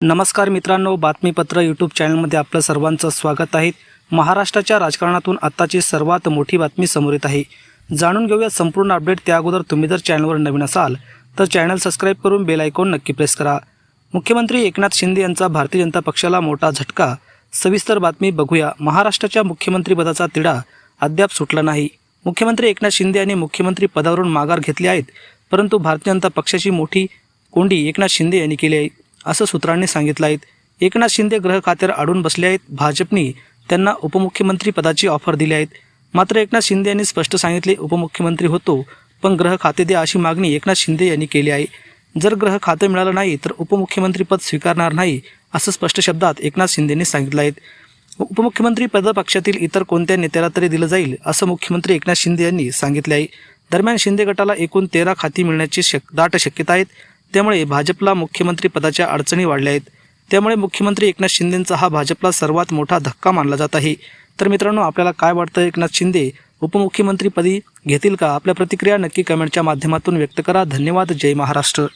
नमस्कार मित्रांनो बातमीपत्र यूट्यूब चॅनलमध्ये आपलं सर्वांचं स्वागत आहे. महाराष्ट्राच्या राजकारणातून आत्ताची सर्वात मोठी बातमी समोर येत आहे. जाणून घेऊया संपूर्ण अपडेट त्या अगोदर तुम्ही जर चॅनलवर नवीन असाल तर चॅनल सबस्क्राईब करून बेल आयकॉन नक्की प्रेस करा. मुख्यमंत्री एकनाथ शिंदे यांचा भारतीय जनता पक्षाला मोठा झटका. सविस्तर बातमी बघूया. महाराष्ट्राच्या मुख्यमंत्रीपदाचा तिढा अद्याप सुटला नाही. मुख्यमंत्री एकनाथ शिंदे यांनी मुख्यमंत्री पदावरून माघार घेतली आहेत परंतु भारतीय जनता पक्षाची मोठी कोंडी एकनाथ शिंदे यांनी केली आहे. असं सूत्रांनी सांगितलं आहेत एकनाथ शिंदे ग्रह खात्यावर अडून बसले आहेत. भाजपने त्यांना उपमुख्यमंत्री पदाची ऑफर दिली आहेत मात्र एकनाथ शिंदे यांनी स्पष्ट सांगितले उपमुख्यमंत्री होतो पण ग्रह खाते द्या अशी मागणी एकनाथ शिंदे यांनी केली आहे. जर ग्रह खाते मिळालं नाही तर उपमुख्यमंत्रीपद स्वीकारणार नाही असं स्पष्ट शब्दात एकनाथ शिंदेंनी सांगितलं आहे. उपमुख्यमंत्री पद पक्षातील इतर कोणत्या नेत्याला तरी दिलं जाईल असं मुख्यमंत्री एकनाथ शिंदे यांनी सांगितले आहे. दरम्यान शिंदे गटाला एकूण तेरा खाती मिळण्याची शक दाट शक्यता आहेत. त्यामुळे भाजपला मुख्यमंत्री पदाच्या अडचणी वाढल्या आहेत. त्यामुळे मुख्यमंत्री एकनाथ शिंदेंचा हा भाजपला सर्वात मोठा धक्का मानला जात आहे. तर मित्रांनो आपल्याला काय वाटतं? एकनाथ शिंदे उपमुख्यमंत्रीपदी घेतील का? आपल्या प्रतिक्रिया नक्की कमेंटच्या माध्यमातून व्यक्त करा. धन्यवाद. जय महाराष्ट्र.